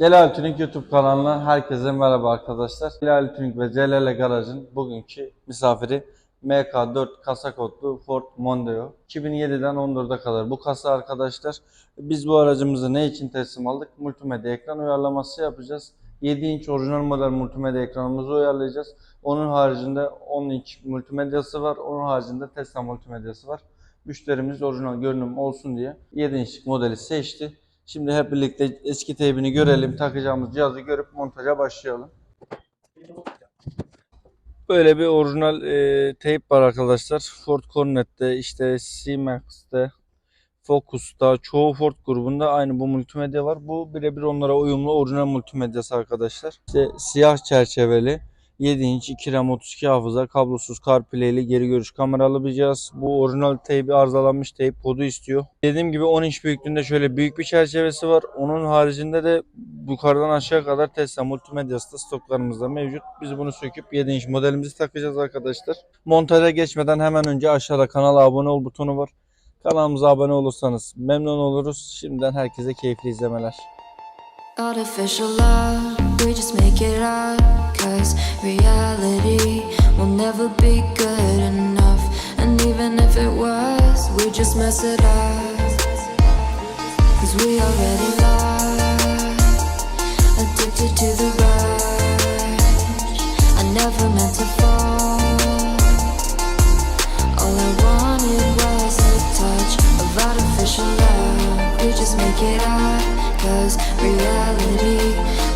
Celal Tuning YouTube kanalına herkese merhaba arkadaşlar. Celal Tuning ve Celal Garaj'ın bugünkü misafiri MK4 kasa kodlu Ford Mondeo. 2007'den 14'e kadar bu kasa arkadaşlar. Biz bu aracımızı ne için teslim aldık? Multimedya ekran uyarlaması yapacağız. 7 inç orijinal model multimedya ekranımızı uyarlayacağız. Onun haricinde 10 inç multimedyası var. Onun haricinde Tesla multimedyası var. Müşterimiz orijinal görünüm olsun diye 7 inçlik modeli seçti. Şimdi hep birlikte eski teybini görelim, takacağımız cihazı görüp montaja başlayalım. Böyle bir orijinal e, teyp var arkadaşlar. Ford Cornet'te, işte C-Max'te, Focus'ta, çoğu Ford grubunda aynı bu multimedya var. Bu birebir onlara uyumlu orijinal multimedyası arkadaşlar. İşte siyah çerçeveli 7 inç 2 RAM 32 hafıza kablosuz CarPlay'li geri görüş kameralı bir cihaz. Bu orijinal teybi arızalanmış teyp kodu istiyor. Dediğim gibi 10 inç büyüklüğünde şöyle büyük bir çerçevesi var. Onun haricinde de yukarıdan aşağı kadar Tesla multimedyası da stoklarımızda mevcut. Biz bunu söküp 7 inç modelimizi takacağız arkadaşlar. Montaja geçmeden hemen önce aşağıda kanala abone ol butonu var. Kanalımıza abone olursanız memnun oluruz. Şimdiden herkese keyifli izlemeler. Artificial love, we just make it up. Cause reality will never be good enough. And even if it was, we just mess it up. Cause we already lost, addicted to the rush.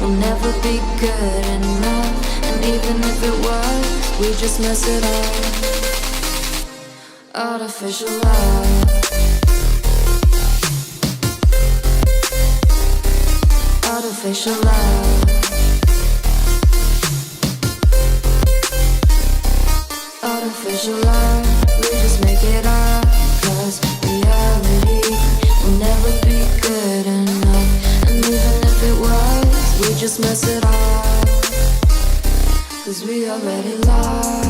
Will never be good enough. And even if it was, we just mess it up. Artificial love. Artificial love. Artificial love, Cause we already lost.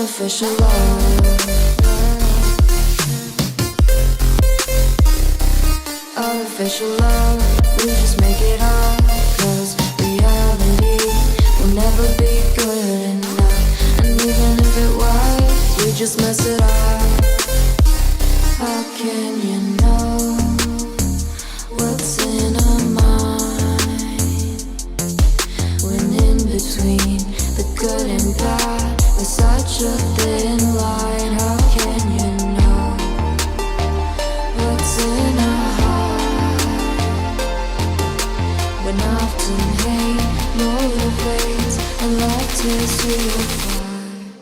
Artificial love. Artificial love, we just make it up. Cause reality will never be good enough. And even if it was, we just mess it up. How can you know what's in our mind? When in between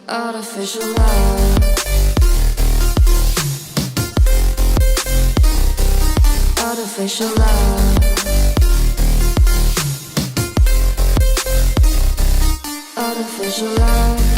Artificial love. Artificial love. Artificial love,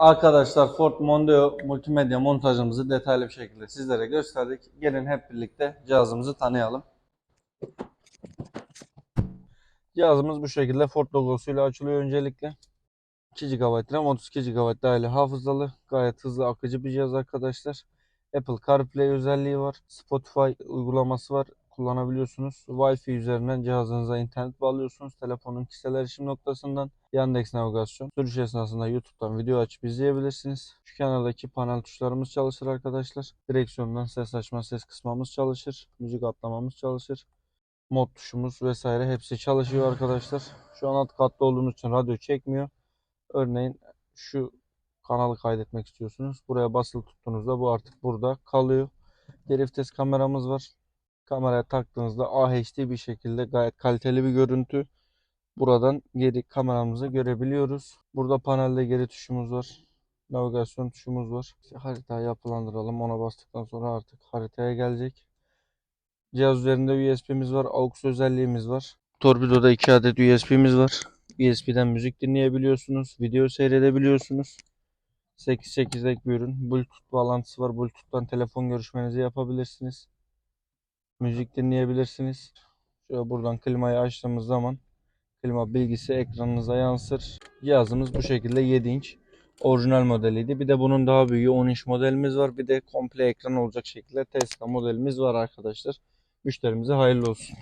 Arkadaşlar Ford Mondeo multimedya montajımızı detaylı bir şekilde sizlere gösterdik. Gelin hep birlikte cihazımızı tanıyalım. Cihazımız bu şekilde Ford logosuyla açılıyor öncelikle. 2 GB RAM, 32 GB dahili hafızalı. Gayet hızlı akıcı bir cihaz arkadaşlar. Apple CarPlay özelliği var. Spotify uygulaması var. Kullanabiliyorsunuz. Wi-Fi üzerinden cihazınıza internet bağlıyorsunuz. Telefonun kişisel erişim noktasından. Yandex navigasyon. Sürüş esnasında YouTube'dan video açıp izleyebilirsiniz. Şu kenardaki panel tuşlarımız çalışır arkadaşlar. Direksiyondan ses açma, ses kısmamız çalışır. Müzik atlamamız çalışır. Mod tuşumuz vesaire hepsi çalışıyor arkadaşlar. Şu an alt katta olduğumuz için radyo çekmiyor. Örneğin şu kanalı kaydetmek istiyorsunuz. Buraya basılı tuttuğunuzda bu artık burada kalıyor. Geri vites kameramız var. Kameraya taktığınızda AHD bir şekilde gayet kaliteli bir görüntü. Buradan geri kameramızı görebiliyoruz. Burada panelde geri tuşumuz var. Navigasyon tuşumuz var. İşte haritayı yapılandıralım. Ona bastıktan sonra artık haritaya gelecek. Cihaz üzerinde USB'miz var. AUX özelliğimiz var. Torpidoda 2 adet USB'miz var. USB'den müzik dinleyebiliyorsunuz. Video seyredebiliyorsunuz. 8.8'lik bir ürün. Bluetooth bağlantısı var. Bluetooth'tan telefon görüşmenizi yapabilirsiniz. Müzik dinleyebilirsiniz. Şöyle buradan klimayı açtığımız zaman klima bilgisi ekranınıza yansır. Cihazımız bu şekilde 7 inç orijinal modeliydi. Bir de bunun daha büyüğü 10 inç modelimiz var. Bir de komple ekran olacak şekilde Tesla modelimiz var arkadaşlar. Müşterimize hayırlı olsun.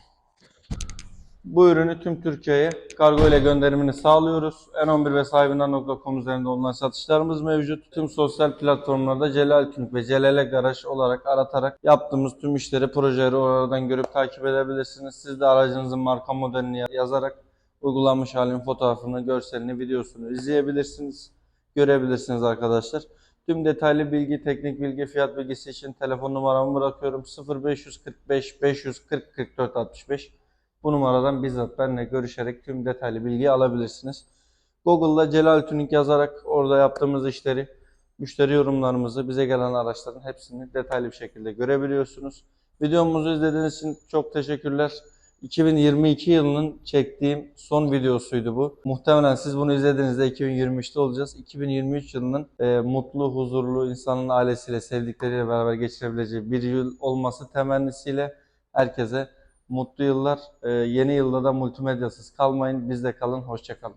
Bu ürünü tüm Türkiye'ye kargo ile gönderimini sağlıyoruz. N11 ve sahibinden.com üzerinde online satışlarımız mevcut. Tüm sosyal platformlarda Celal Tünk ve Celale Garaj olarak aratarak yaptığımız tüm işleri, projeleri oradan görüp takip edebilirsiniz. Siz de aracınızın marka modelini yazarak uygulanmış halin fotoğrafını, görselini, videosunu izleyebilirsiniz, görebilirsiniz arkadaşlar. Tüm detaylı bilgi, teknik bilgi, fiyat bilgisi için telefon numaramı bırakıyorum. 0545 540 44 65. Bu numaradan bizzat benimle görüşerek tüm detaylı bilgiyi alabilirsiniz. Google'da Celal Tünik yazarak orada yaptığımız işleri, müşteri yorumlarımızı, bize gelen araçların hepsini detaylı bir şekilde görebiliyorsunuz. Videomuzu izlediğiniz için çok teşekkürler. 2022 yılının çektiğim son videosuydu bu. Muhtemelen siz bunu izlediğinizde 2023'te olacağız. 2023 yılının e, mutlu, huzurlu, insanın ailesiyle, sevdikleriyle beraber geçirebileceği bir yıl olması temennisiyle herkese mutlu yıllar. E, yeni yılda da multimedyasız kalmayın. Bizde kalın. Hoşçakalın.